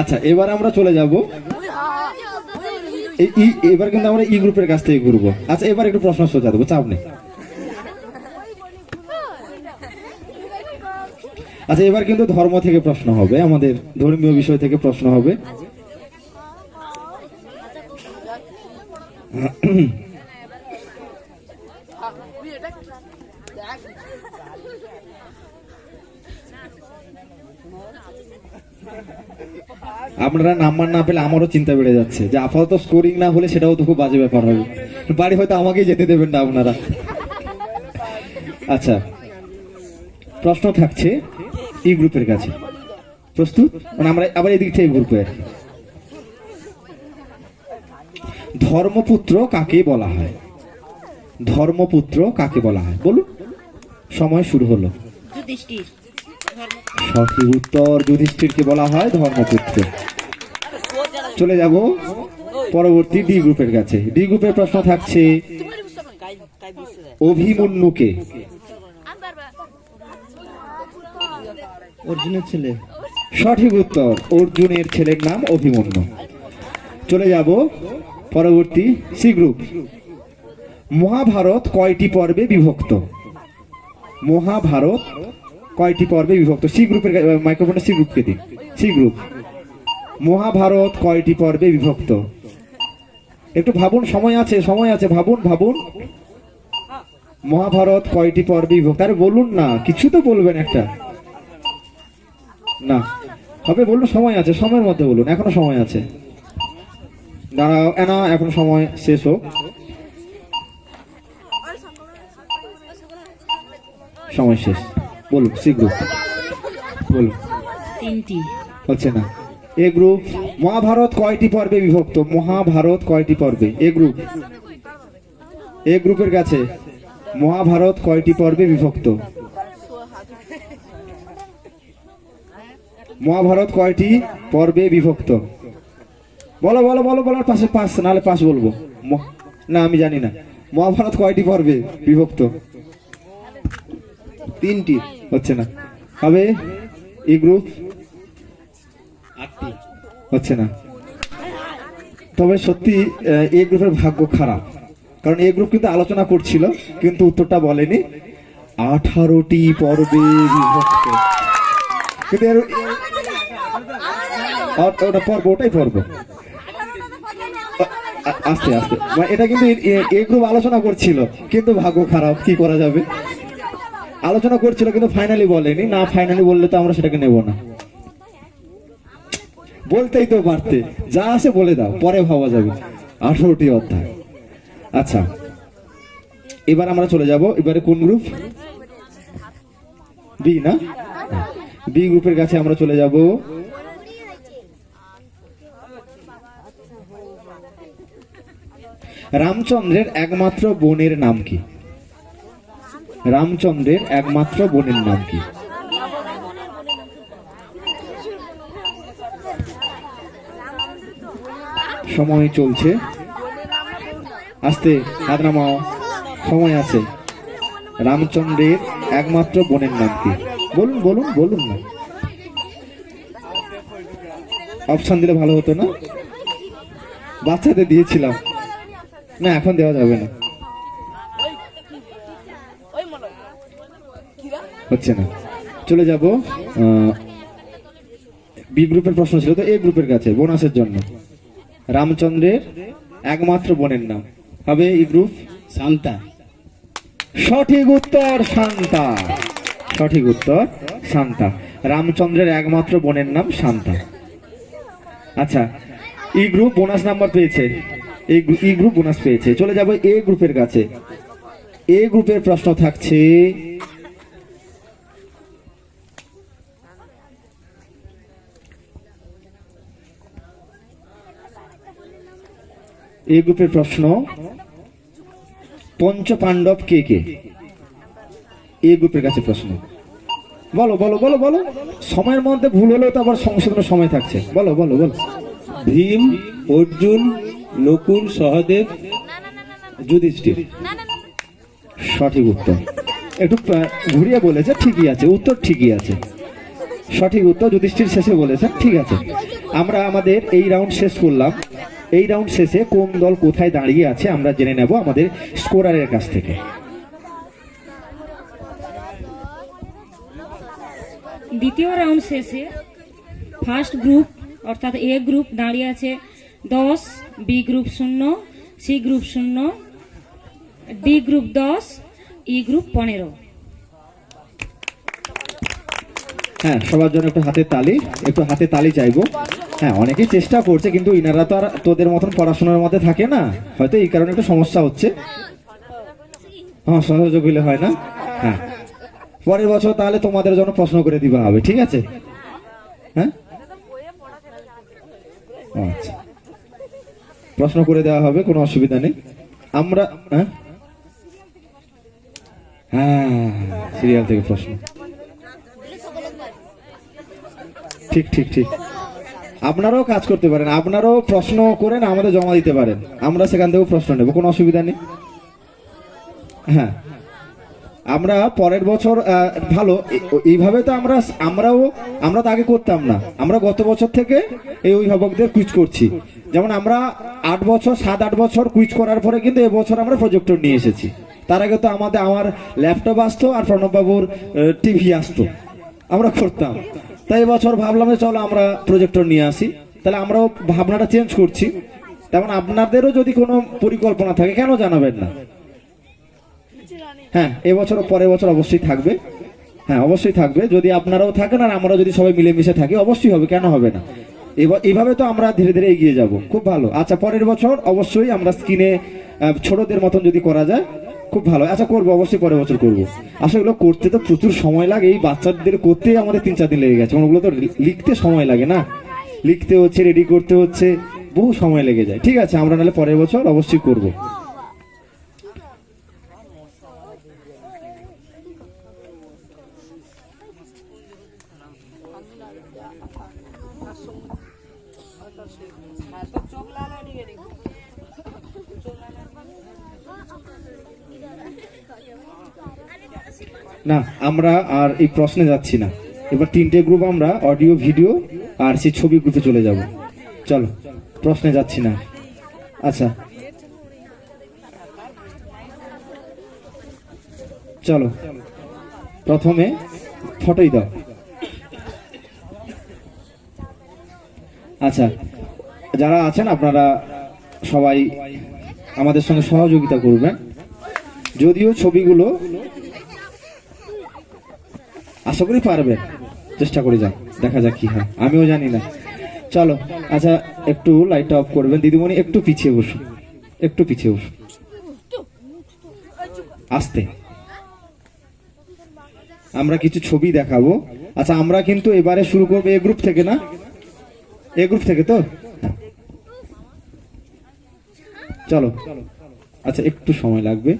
আচ্ছা এবার আমরা চলে যাব। এবার কিন্তু আমরা ই গ্রুপের কাছ থেকে ঘুরবো। আচ্ছা এবার একটু প্রশ্ন সোজা দেবো, চাপ নেই। আচ্ছা এবার কিন্তু ধর্ম থেকে প্রশ্ন হবে, আমাদের ধর্মীয় বিষয় থেকে প্রশ্ন হবে। আপনারা নাম্বার না পেলে আমারও চিন্তা বেড়ে যাচ্ছে যে আপাতত স্কোরিং না হলে সেটাও তো খুব বাজে ব্যাপার হবে। বাড়ি হয়তো আমাকেই যেতে দেবেন না আপনারা। আচ্ছা প্রশ্ন থাকছে ই গ্রুপের কাছে। প্রস্তুত? মানে আমরা আবার এদিক থেকে গ্রুপে ধর্মপুত্র কাকে বলা হয়? ধর্মপুত্র কাকে বলা হয়? বলুন। সময় শুরু হলো। যুধিষ্ঠির। সঠিক উত্তর যুধিষ্ঠিরকে বলা হয় ধর্মপুত্র। চলে যাব পরবর্তী ডি গ্রুপের কাছে। ডি গ্রুপের প্রশ্ন থাকছে অভিমন্যুকে। অর্জুনের ছেলে। সঠিক উত্তর অর্জুনের ছেলের নাম অভিমন্যু। চলে যাব পরবর্তী সি গ্রুপ। মহাভারত কয়টি পর্বে বিভক্ত? মহাভারত কয়টি পর্বে বিভক্ত? সি গ্রুপের মাইক্রোফোনটা সি গ্রুপকে দিন সি গ্রুপ। মহাভারত কয়টি পর্বে বিভক্ত? একটু ভাবুন সময় আছে সময় আছে ভাবুন ভাবুন। মহাভারত কয়টি পর্বে বিভক্ত? আরে বলুন না কিছু তো বলবেন একটা। না হবে বলুন সময় আছে সময়ের মধ্যে বলুন এখনও সময় আছে। দাঁড়াও না এখন সময় শেষ হোক। সময় শেষ। বলুন শীঘ্র। বলুন। তিনটি। হচ্ছে না। এ গ্রুপ, মহাভারত কয়টি পর্বে বিভক্ত? মহাভারত কয়টি পর্বে? এ গ্রুপ। এ গ্রুপের কাছে, মহাভারত কয়টি পর্বে বিভক্ত? মহাভারত কয়টি পর্বে বিভক্ত? বলো বলো বলো বলো পাশে পাঁচ নাহলে পাঁচ বলব। না, আমি জানি না। মহাভারত কয়টি পর্বে বিভক্ত? তিনটি, হচ্ছে না। হবে? ই গ্রুপ হচ্ছে না। তবে সত্যি এ গ্রুপের ভাগ্য খারাপ। কারণ এ গ্রুপ কিন্তু আলোচনা করছিল কিন্তু উত্তরটা বলেনি। আঠারোটি পর্বে বিভক্ত। কিন্তু ওটা পর্ব ওটাই পর্ব। আস্তে আস্তে। মানে এটা কিন্তু এ গ্রুপ আলোচনা করছিল কিন্তু ভাগ্য খারাপ কি করা যাবে? আলোচনা করছিল কিন্তু ফাইনালি বলেনি। না ফাইনালি বললে তো আমরা সেটাকে নেব না। বলতেই তো পারতে। যা আছে বলে দাও, পরে ভাবা যাবে। আঠারোটি অধ্যায়। আচ্ছা এবার আমরা চলে যাব, এবারে কোন গ্রুপ? বি, না? বি গ্রুপের কাছে আমরা চলে যাব। রামচন্দ্রের একমাত্র বোনের নাম কি? রামচন্দ্রের একমাত্র বোনের নাম কি? সময় চলছে। আস্তে, হাত নামাও। সময় আছে। রামচন্দ্রের একমাত্র বোনের নাম কি? বলুন বলুন বলুন না। অপশান দিলে ভালো হতো না? বাচ্চাদের দিয়েছিলাম। না, এখন দেওয়া যাবে না। হচ্ছে না। চলে যাব বি গ্রুপের প্রশ্ন ছিল তো এ গ্রুপের কাছে বোনাসের জন্য। রামচন্দ্রের একমাত্র বোনের নাম। হবে ই গ্রুপ শান্তা। সঠিক উত্তর শান্তা। সঠিক উত্তর শান্তা। রামচন্দ্রের একমাত্র বোনের নাম শান্তা। আচ্ছা ই গ্রুপ বোনাস নাম্বার পেয়েছে। ই গ্রুপ বোনাস পেয়েছে। চলে যাব এ গ্রুপের কাছে। এ গ্রুপের প্রশ্ন থাকছে এ গ্রুপের প্রশ্ন পঞ্চ পাণ্ডব কে কে? এ গ্রুপের কাছে প্রশ্ন। বলো বলো বলো বলো। সময়ের মধ্যে ভুল হলেও তো আবার সংশোধনের সময় থাকছে। বলো বলো বলো। ভীম অর্জুন নকুল সহদেব যুধিষ্ঠির। সঠিক উত্তর। একটু ঘুরিয়ে বলেছে ঠিকই আছে। উত্তর ঠিকই আছে। সঠিক উত্তর যুধিষ্ঠির শেষে বলেছে ঠিক আছে। আমরা আমাদের এই রাউন্ড শেষ করলাম। এই রাউন্ড শেষে কোন দল কোথায় দাঁড়িয়ে আছে আমরা জেনে নেব আমাদের স্কোরারের কাছ থেকে। দ্বিতীয় রাউন্ড শেষে ফার্স্ট গ্রুপ অর্থাৎ এ গ্রুপ দাঁড়িয়ে আছে দশ বি গ্রুপ শূন্য সি গ্রুপ শূন্য ডি গ্রুপ দশ ই গ্রুপ পনেরো। হ্যাঁ সবার জন্য একটু হাতে তালি একটু হাতে তালি চাইব। হ্যাঁ অনেকেই চেষ্টা করছে, কিন্তু ইনারা তো আর তোদের মতন পড়াশোনার মধ্যে থাকে না। হয়তো এই কারণে একটু সমস্যা হচ্ছে। হ্যাঁ সহযোগ হইলে হয় না? হ্যাঁ। পরের বছর তাহলে তোমাদের জন্য প্রশ্ন করে দিবা হবে, ঠিক আছে? হ্যাঁ? আচ্ছা। প্রশ্ন করে দেওয়া হবে, কোনো অসুবিধা নেই। আমরা হ্যাঁ? হ্যাঁ সিরিয়াল থেকে প্রশ্ন। ঠিক ঠিক ঠিক। আপনারাও কাজ করতে পারেন, আপনারাও প্রশ্ন করেন আমাদের জমা দিতে পারেন। আমরা সেখান থেকেও প্রশ্ন নেব, কোনো অসুবিধা নেই। হ্যাঁ। আমরা পরের বছর ভালো এইভাবে তো আমরা আমরাও, আমরা তো আগে করতাম না। আমরা গত বছর থেকে এই অভিভাবকদের কুইজ করছি। যেমন আমরা আট বছর, সাত, আট বছর কুইজ করার পরে কিন্তু এবছর আমরা প্রজেক্টর নিয়ে এসেছি। তার আগে তো আমাদের, আমার ল্যাপটপ আসতো আর প্রণববাবুর টিভি আসতো। আমরা করতাম। তাই এবছর ভাবলাম যে চলো আমরা প্রজেক্টর নিয়ে আসি। তাহলে আমরাও ভাবনাটা চেঞ্জ করছি। তেমন আপনাদেরও যদি কোনো পরিকল্পনা থাকে, কেন জানাবেন না? হ্যাঁ এবছর পরের বছর অবশ্যই থাকবে। হ্যাঁ অবশ্যই থাকবে। যদি আপনারাও থাকেন আর আমরাও যদি সবাই মিলেমিশে থাকি, অবশ্যই হবে, কেন হবে না? এইভাবে তো আমরা ধীরে ধীরে এগিয়ে যাব। খুব ভালো। আচ্ছা পরের বছর অবশ্যই আমরা স্কিনে ছোটদের মতন যদি করা যায় খুব ভালো। আচ্ছা করব, অবশ্যই পরের বছর করব। আসলে এগুলো করতে তো প্রচুর সময় লাগে। এই বাচ্চাদের করতেই আমাদের তিন চার দিন লেগে গেছে। ওগুলো তো লিখতে সময় লাগে না। লিখতে হচ্ছে রেডি করতে হচ্ছে। বহু সময় লেগে যায়। ঠিক আছে, আমরা নাহলে পরের বছর অবশ্যই করব। না, আমরা আর এই প্রশ্নে যাচ্ছি না। এবার তিনটে গ্রুপ আমরা অডিও ভিডিও আর সেই ছবি গ্রুপে চলে যাব। চলো, প্রশ্নে যাচ্ছি না। আচ্ছা। চলো, প্রথমে ফটোই দাও। আচ্ছা যারা আছেন আপনারা সবাই আমাদের সঙ্গে সহযোগিতা করবেন। যদিও ছবিগুলো আশা করি পারবেন চেষ্টা করে যান দেখা যাক কি হয়। আমিও জানি না। চলো আচ্ছা একটু লাইটটা অফ করবেন। দিদিমণি, একটু পিছিয়ে বসুন। একটু পিছিয়ে বসুন। আসতে। আমরা কিছু ছবি দেখাবো। আচ্ছা আমরা কিন্তু এবারে শুরু করব এ গ্রুপ থেকে, না? এ গ্রুপ থেকে তো। চলো। আচ্ছা একটু সময় লাগবে।